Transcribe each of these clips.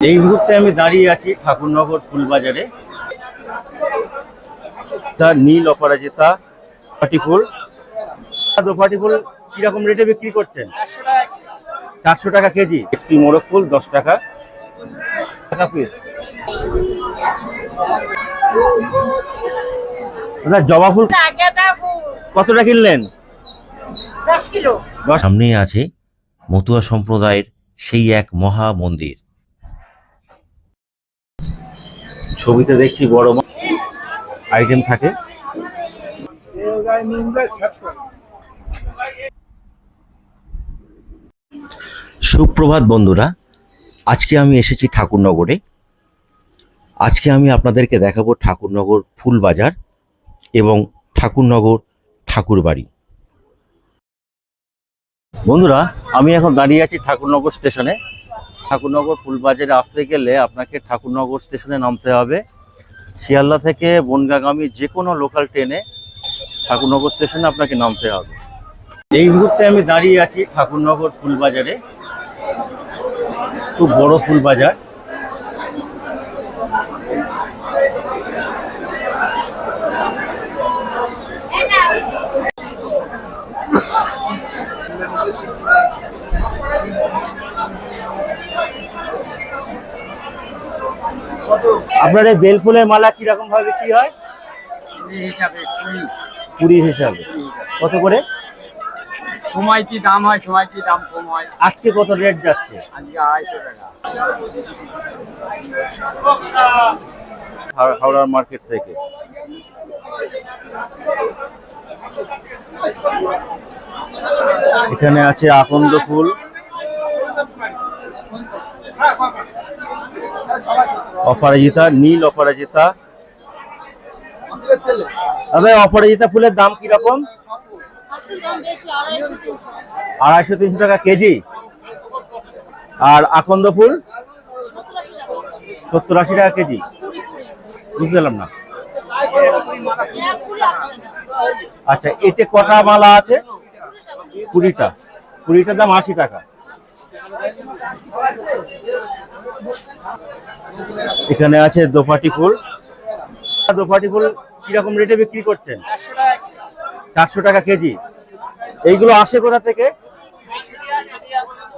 এই মুহূর্তে আমি দাঁড়িয়ে আছি ঠাকুরনগর ফুলবাজারে। তার নীল অপরাজিতা পাটি ফুল। দোপাটি ফুল কীরকম রেটে বিক্রি করছেন? চারশো টাকা কেজি। একটি মোরগ ফুল দশ টাকা। টাকা পিস দাদা জবা ফুল কতটা কিনলেন? দশ কিলো। সামনেই আছে মতুয়া সম্প্রদায়ের সেই এক মহা মন্দির ছবিতে দেখছি বড় আইটেম থাকে। সুপ্রভাত বন্ধুরা, আজকে আমি এসেছি ঠাকুরনগরে। আজকে আমি আপনাদেরকে দেখাবো ঠাকুরনগর ফুল বাজার এবং ঠাকুরনগর ঠাকুরবাড়ি। বন্ধুরা, আমি এখন দাঁড়িয়ে আছি ঠাকুরনগর স্টেশনে। ঠাকুরনগর ফুলবাজারে আসতে গেলে আপনাকে ঠাকুরনগর স্টেশনে নামতে হবে। শিয়ালদা থেকে বনগাগামী যে কোনো লোকাল ট্রেনে ঠাকুরনগর স্টেশনে আপনাকে নামতে হবে। এই মুহূর্তে আমি দাঁড়িয়ে আছি ঠাকুরনগর ফুলবাজারে। খুব বড় ফুলবাজার। আপনার এই বেলফুলের মালা কীরকম ভাবে বিক্রি হয়? কুড়ি হিসাবে কত করে? সময় কি দাম হয় সময় কি দাম কম হয়। আজকে কত রেট যাচ্ছে? আজকে আড়াইশো টাকা। হাও- হাওড়ার মার্কেট থেকে। এখানে আছে আকন্দ ফুল। অপরাজিতা, নীল অপরাজিতা। দাদা অপরাজিতা ফুলের দাম কীরকম? আড়াইশো তিনশো টাকা কেজি। আর আকন্দ ফুল? সত্তর আশি টাকা কেজি। বুঝতে আসলে না। আচ্ছা এতে কটা মালা আছে? কুড়িটা। কুড়িটার দাম আশি টাকা। এখানে আছে দোপাটি ফুল। দোপাটি ফুল কীরকম রেটে বিক্রি করছেন? চারশো টাকা কেজি। এইগুলো আসে কোথা থেকে?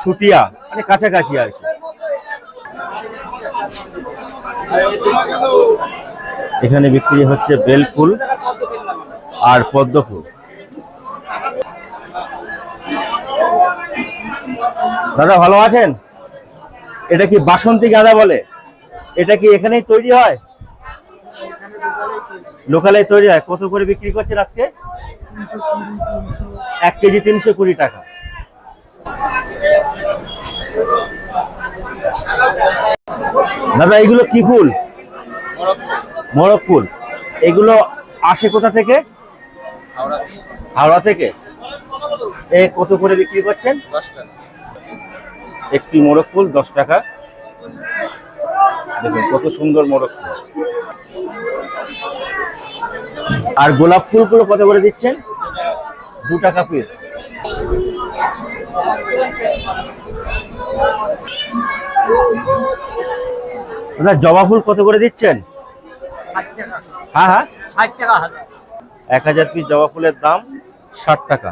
ছুটিয়া মানে কাছাকাছি আর কি। এখানে বিক্রি হচ্ছে বেল ফুল আর পদ্ম ফুল। দাদা, ভালো আছেন? এটা কি বাসন্তী গাঁদা বলে? এটা কি এখানেই তৈরি হয়? লোকালে তৈরি হয়। কত করে বিক্রি করছেন আজকে? এক কেজি তিনশো কুড়ি টাকা। দাদা এগুলো কি ফুল? মোরগ ফুল। এগুলো আসে কোথা থেকে? হাওড়া থেকে। এ কত করে বিক্রি করছেন? একটি মোরগ ফুল দশ টাকা। দেখুন কত সুন্দর মোরগ ফুল আর গোলাপ ফুলগুলো কত করে দিচ্ছেন? দু টাকা পিস দাদা জবা ফুল কত করে দিচ্ছেন? হ্যাঁ হ্যাঁ। ষাট টাকা এক হাজার পিস জবা ফুলের দাম ষাট টাকা।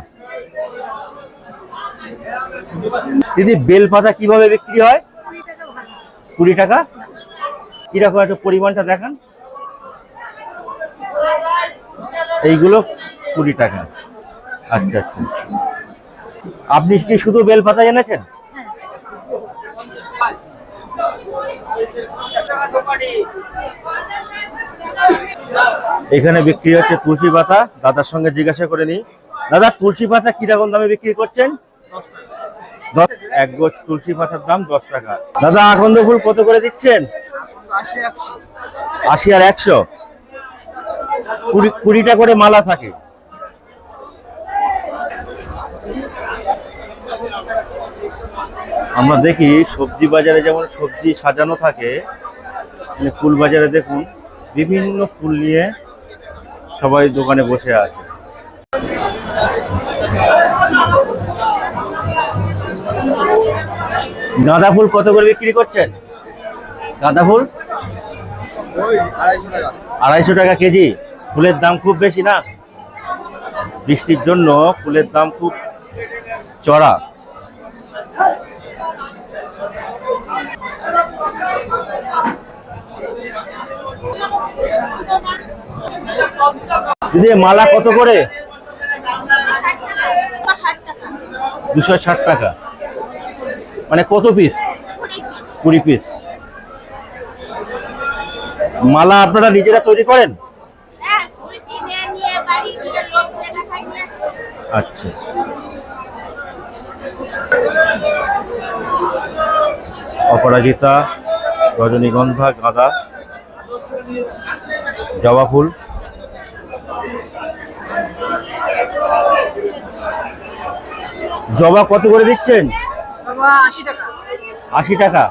দিদি বেল পাতা কীভাবে বিক্রি হয়? কুড়ি টাকা? কীরকম একটু পরিমাণটা দেখান? এইগুলো কুড়ি টাকা। আচ্ছা আচ্ছা। আপনি কি শুধু বেল পাতা এনেছেন? এখানে বিক্রি হচ্ছে তুলসী পাতা। দাদার সঙ্গে জিজ্ঞাসা করে নিই। দাদা, তুলসী পাতা কীরকম দামে বিক্রি করছেন? এক গোছ তুলসী পাতার দাম দশ টাকা। দাদা, আকন্দ ফুল কত করে দিচ্ছেন? আশি আর একশো। কুড়ি, কুড়িটা করে মালা থাকে। আমরা দেখি সবজি বাজারে যেমন সবজি সাজানো থাকে মানে ফুল বাজারে দেখুন, বিভিন্ন ফুল নিয়ে সবাই দোকানে বসে আছে। গাঁদা ফুল কত করে বিক্রি করছেন? গাঁদা ফুল? আড়াইশো টাকা কেজি। ফুলের দাম খুব বেশি না? বৃষ্টির জন্য ফুলের দাম খুব চড়া। দিদি, মালা কত করে? দুশো ষাট টাকা। মানে কত পিস কুড়ি পিস মালা আপনারা নিজেরা তৈরি করেন? হ্যাঁ আচ্ছা। অপরাজিতা রজনীগন্ধা গাঁদা জবা ফুল। জবা কত করে দিচ্ছেন? আশি টাকা। আশি টাকা।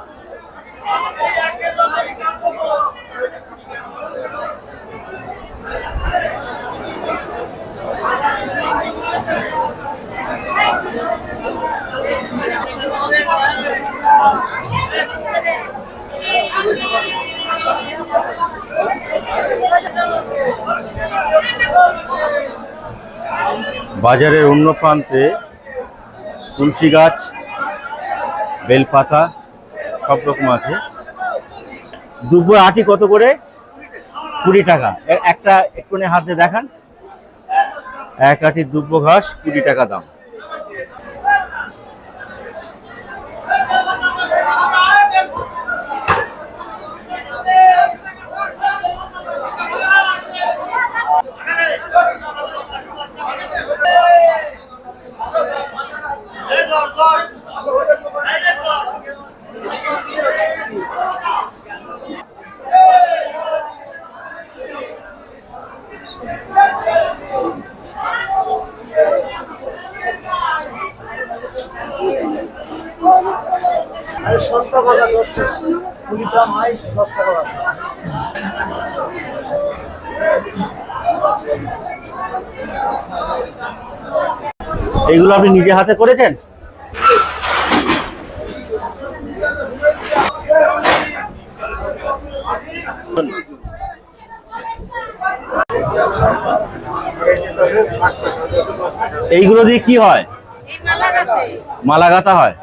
বাজারের অন্য প্রান্তে তুলসী গাছ, বেলপাতা সব রকম আছে। দুব্বো আটি কত করে? কুড়ি টাকা। একটা একটুখানি হাতে দেখান। এক আটি দুব্বো ঘাস কুড়ি টাকা দাম। টাকা দাম হয় দশ টাকা বাড়ে। এইগুলো আপনি নিজে হাতে করেছেন? এইগুলো দিয়ে কি হয়? মালা গাছে মালা গাঁথা হয়।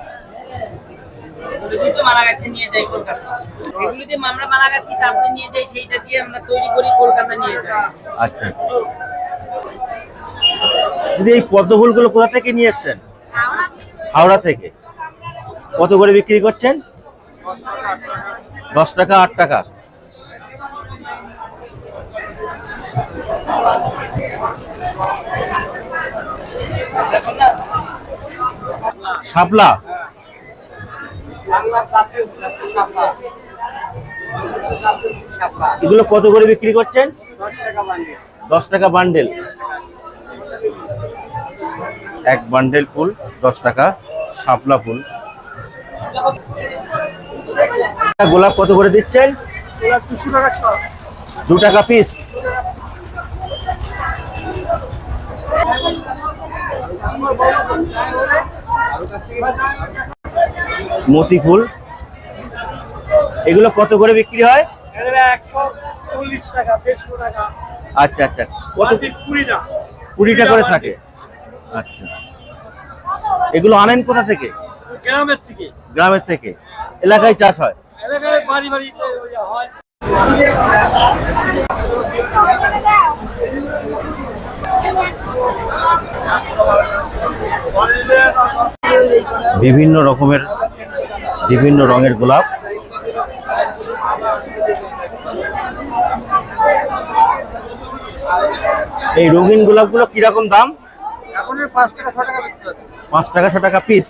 এগুলো তো মালাগাছি নিয়ে যাই কলকাতা। এগুলো দিয়ে আমরা মালাগাছি তারপরে নিয়ে যাই সেইটা দিয়ে আমরা তৈরি করি কলকাতা নিয়ে যাই। আচ্ছা। দিদি এই পদ্ম ফুলগুলো কোথা থেকে নিয়ে এসছেন হাওড়া থেকে। কত করে বিক্রি করছেন? দশ টাকা আট টাকা। শাপলা? এগুলো কত করে বিক্রি করছেন? দশ টাকা বান্ডিল এক বান্ডেল ফুল দশ টাকা শাপলা ফুল। গোলাপ কত করে দিচ্ছেন? দু টাকা পিস মতি ফুল এগুলো কত করে বিক্রি হয়? আচ্ছা আচ্ছা। কত বান্ডিল কুড়ি টাকা করে থাকে। আচ্ছা। এগুলো আনেন কোথা থেকে? গ্রামের থেকে। গ্রামের থেকে। এলাকায় চাষ হয়? এলাকায় বাড়ি বাড়িতে হয়। বিভিন্ন রকমের বিভিন্ন রঙের গোলাপ। এই রঙিন গোলাপগুলো কীরকম দাম? পাঁচ টাকা ছ টাকা পাঁচ টাকা ছ টাকা পিস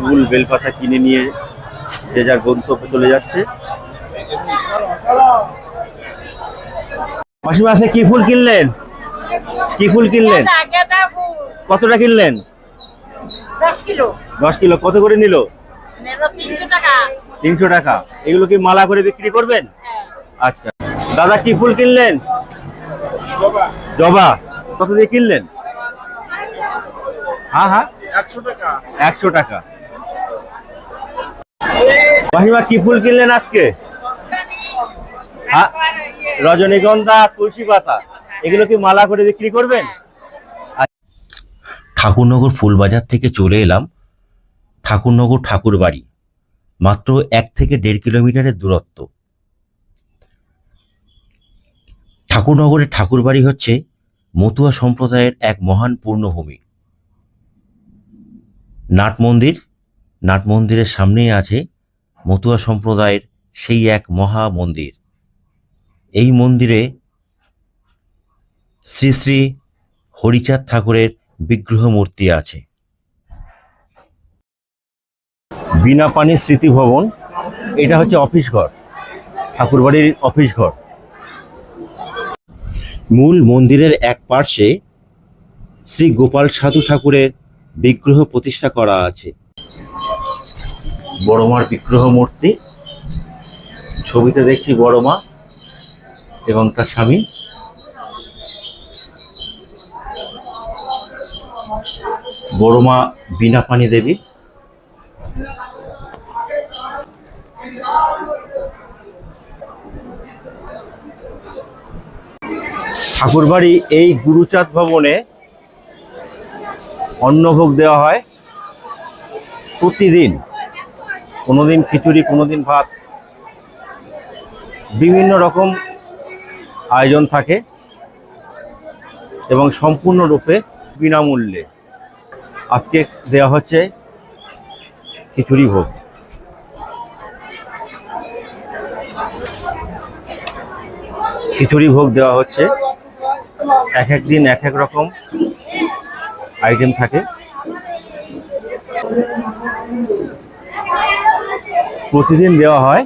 ফুল বেলপাতা কিনে নিয়ে যে যার গন্তব্যে চলে যাচ্ছে। মাসিমা আজকে কি ফুল কিনলেন? কি ফুল কিনলেন? কতটা কিনলেন? দশ কিলো। কত করে নিল? তিনশো টাকা। এগুলো কি মালা করে বিক্রি করবেন? হ্যাঁ। আচ্ছা। দাদা কি ফুল কিনলেন? জবা। কত দিয়ে কিনলেন? হ্যাঁ হ্যাঁ। একশো টাকা। একশো টাকা। মাহিমা কি ফুল কিনলেন আজকে? রজনীগন্ধা, তুলসী পাতা, এগুলো কি মালা করে বিক্রি করবেন? ঠাকুরনগর ফুলবাজার থেকে চলে এলাম ঠাকুরনগর ঠাকুর বাড়ি মাত্র এক থেকে দেড় কিলোমিটারের দূরত্ব। ঠাকুরনগরের ঠাকুর বাড়ি হচ্ছে মতুয়া সম্প্রদায়ের এক মহান পূর্ণভূমি। নাট মন্দির, নাট মন্দিরের সামনেই আছে মতুয়া সম্প্রদায়ের সেই এক মহা মন্দির। এই মন্দিরে শ্রী শ্রী হরিচাঁদ ঠাকুরের বিগ্রহ মূর্তি আছে। বিনা পানি স্মৃতি ভবন, এটা হচ্ছে অফিস ঘর, ঠাকুরবাড়ির অফিস ঘর। মূল মন্দিরের এক পার্শ্বে শ্রী গোপাল সাধু ঠাকুরের বিগ্রহ প্রতিষ্ঠা করা আছে। বড়মার বিগ্রহ মূর্তি, ছবিতে দেখছি বড়মা। এবং তার স্বামী। বড়মা বিনা পানি দেবী। ঠাকুরবাড়ি এই গুরুচাঁদ ভবনে অন্নভোগ দেওয়া হয় প্রতিদিন। কোনোদিন খিচুড়ি, কোনোদিন ভাত। বিভিন্ন রকম আয়োজন থাকে এবং সম্পূর্ণরূপে বিনামূল্যে। আজকে দেওয়া হচ্ছে খিচুড়ি ভোগ। খিচুড়ি ভোগ দেওয়া হচ্ছে। এক এক দিন এক এক রকম আইটেম থাকে। প্রতিদিন দেওয়া হয়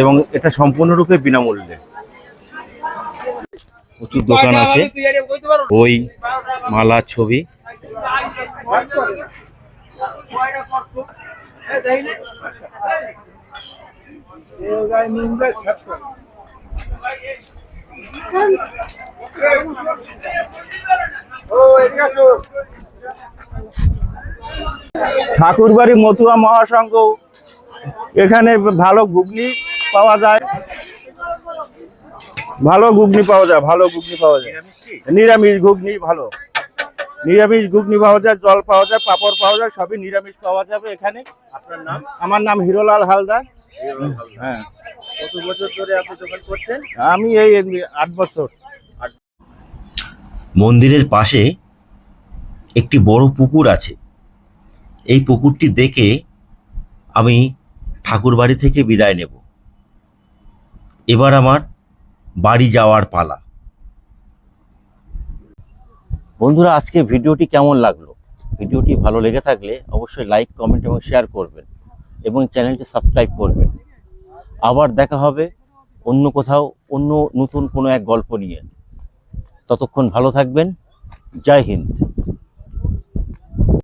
এবং এটা সম্পূর্ণরূপে বিনামূল্যে। প্রচুর দোকান আছে। বই, মালা, ছবি। ঠাকুরবাড়ি মতুয়া মহাসংঘ, এখানে ভালো ঘুগনি পাওয়া যায়। ভালো ঘুগনি পাওয়া যায় ভালো ঘুগনি পাওয়া যায়। নিরামিষ ঘুগনি ভালো। নিরামিষ ঘুগনি পাওয়া যায় জল পাওয়া যায় পাপড় পাওয়া যায় সবই নিরামিষ পাওয়া যাবে এখানে। আপনার নাম? আমার নাম হিরোলাল হালদার। হ্যাঁ। কত বছর ধরে আপনি দোকান করছেন? আমি এই আট বছর। মন্দিরের পাশে একটি বড় পুকুর আছে। এই পুকুরটি দেখে আমি ঠাকুর বাড়ি থেকে বিদায় নেব। এবার আমার বাড়ি যাওয়ার পালা। বন্ধুরা, আজকে ভিডিওটি কেমন লাগল? ভিডিওটি ভালো লেগে থাকলে অবশ্যই লাইক কমেন্ট এবং শেয়ার করবেন এবং চ্যানেলটি সাবস্ক্রাইব করবেন। আবার দেখা হবে অন্য কোথাও, অন্য নতুন কোনো এক গল্প নিয়ে। ততক্ষণ ভালো থাকবেন। জয় হিন্দ।